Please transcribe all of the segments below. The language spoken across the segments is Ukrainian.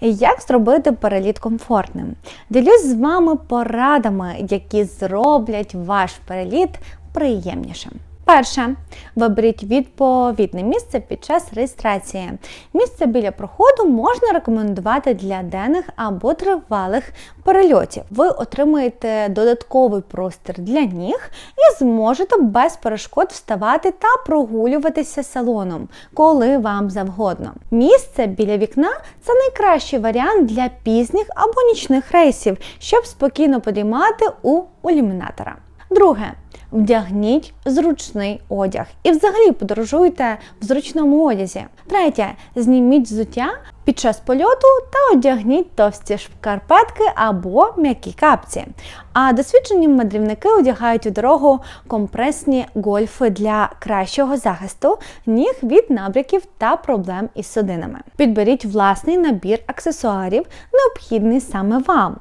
Як зробити переліт комфортним? Ділюсь з вами порадами, які зроблять ваш переліт приємнішим. Перше, виберіть відповідне місце під час реєстрації. Місце біля проходу можна рекомендувати для денних або тривалих перельотів. Ви отримаєте додатковий простір для ніг і зможете без перешкод вставати та прогулюватися салоном, коли вам завгодно. Місце біля вікна це найкращий варіант для пізніх або нічних рейсів, щоб спокійно подіймати у ілюмінатора. Друге, вдягніть зручний одяг і взагалі подорожуйте в зручному одязі. Третє, зніміть взуття під час польоту та одягніть товсті шкарпетки або м'які капці. А досвідчені мандрівники одягають у дорогу компресні гольфи для кращого захисту ніг від набряків та проблем із судинами. Підберіть власний набір аксесуарів, необхідний саме вам.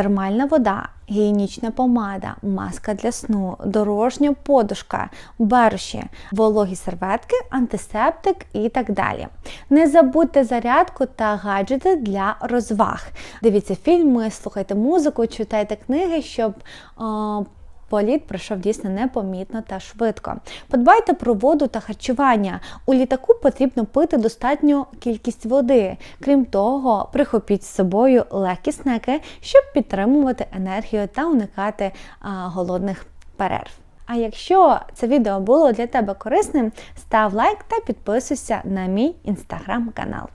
Термальна вода, гігієнічна помада, маска для сну, дорожня подушка, берші, вологі серветки, антисептик і так далі. Не забудьте зарядку та гаджети для розваг. Дивіться фільми, слухайте музику, читайте книги, щоб. е, Політ пройшов дійсно непомітно та швидко. Подбайте про воду та харчування. У літаку потрібно пити достатню кількість води. Крім того, прихопіть з собою легкі снеки, щоб підтримувати енергію та уникати а, голодних перерв. А якщо це відео було для тебе корисним, став лайк та підписуйся на мій інстаграм-канал.